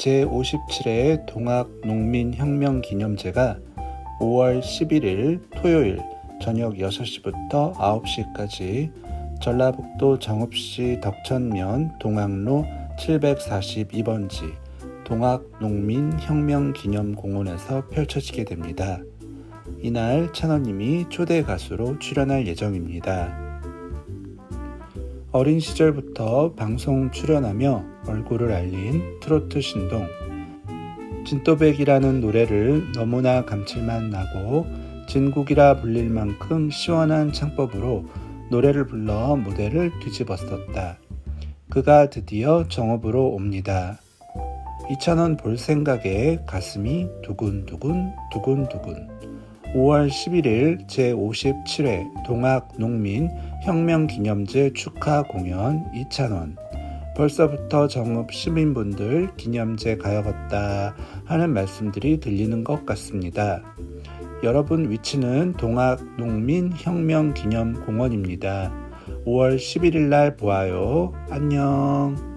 제57회 동학농민혁명기념제가 5월 11일 토요일 저녁 6시부터 9시까지 전라북도 정읍시 덕천면 동학로 742번지 동학농민혁명기념공원에서 펼쳐지게 됩니다. 이날 찬원님이 초대 가수로 출연할 예정입니다. 어린 시절부터 방송 출연하며 얼굴을 알린 트로트 신동 진또백이라는 노래를 너무나 감칠맛 나고 진국이라 불릴 만큼 시원한 창법으로 노래를 불러 무대를 뒤집었었다. 그가 드디어 정읍으로 옵니다. 이찬원 볼 생각에 가슴이 두근두근 두근두근 5월 11일 제57회 동학 농민 혁명기념제 축하 공연 이찬원 벌써부터 정읍 시민분들 기념제 가야겠다 하는 말씀들이 들리는 것 같습니다. 여러분 위치는 동학 농민 혁명 기념 공원입니다. 5월 11일 날 보아요. 안녕.